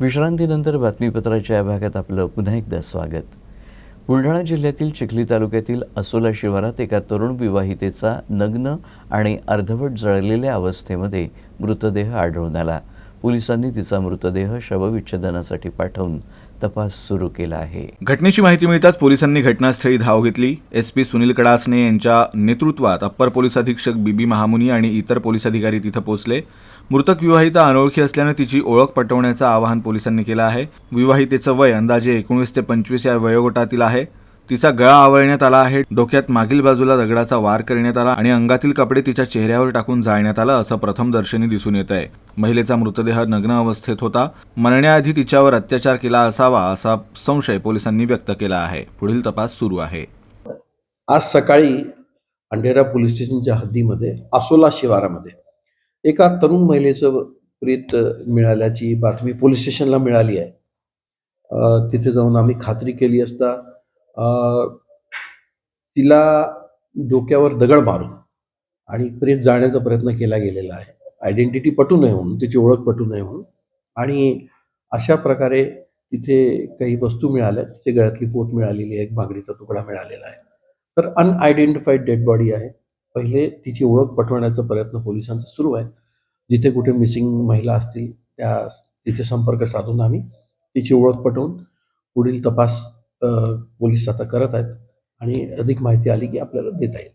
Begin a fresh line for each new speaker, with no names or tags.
विश्रांतीनंतर बातमीपत्राच्या या भागात आपलं पुन्हा एकदा स्वागत. बुलढाणा जिल्ह्यातील चिखली तालुक्यातील असोला शिवारात एका तरुण विवाहितेचा नग्न आणि अर्धवट जळलेल्या अवस्थेमध्ये मृतदेह आढळून आला. पोलिसांनी तिचा मृतदेह शवविच्छेदनासाठी पाठवून तपास सुरू केला आहे.
घटनेची माहिती मिळताच पोलिसांनी घटनास्थळी धाव घेतली. एस पी सुनील कडासने यांच्या नेतृत्वात अप्पर पोलीस अधीक्षक बीबी महामुनी आणि इतर पोलीस अधिकारी तिथं पोहोचले. मृतक विवाहिता अनोळखी असल्यानं तिची ओळख पटवण्याचं आवाहन पोलिसांनी केलं आहे. विवाहितेचं वय अंदाजे एकोणीस ते पंचवीस या वयोगटातील आहे. तिचा गळा आवळण्यात आला आहे डोक्यात मागील बाजूला दगडाचा वार करण्यात आला आणि अंगातील कपडे तिच्या चेहऱ्यावर टाकून जाळण्यात आलं असं प्रथम दर्शनी दिसून येत आहे महिलेचा मृतदेह नग्न अवस्थेत होता. मरण्याआधी तिच्यावर अत्याचार केला असावा असा संशय पोलिसांनी व्यक्त केला आहे. पुढील तपास सुरू आहे.
आज सकाळी अंढेरा पोलीस स्टेशनच्या हद्दीमध्ये आसोला शिवारामध्ये एका तरुण महिलेचं प्रीत मिळाल्याची बातमी पोलीस स्टेशनला मिळाली आहे. तिथे जाऊन आम्ही खात्री केली असता तिला डोक्यावर दगड मारून आणि प्रेत जाळण्याचा प्रयत्न केला गेलेला आहे. आयडेंटिटी पटू नये म्हणून तिची ओळख पटू नये म्हणून. आणि अशा प्रकारे तिथे काही वस्तू मिळाल्या तिथे गळ्यातली पोत मिळालेली आहे एक बांगडीचा तुकडा मिळालेला आहे. तर अनआयडेंटिफाईड डेड बॉडी आहे. पहिले तिची ओळख पटवण्याचा प्रयत्न पोलिसांचा सुरू आहे. जिथे कुठे मिसिंग महिला असतील त्या तिथे संपर्क साधून आम्ही तिची ओळख पटवून पुढील तपास पोलीस आता करत आहेत आणि अधिक माहिती आली की आपल्याला देता येईल.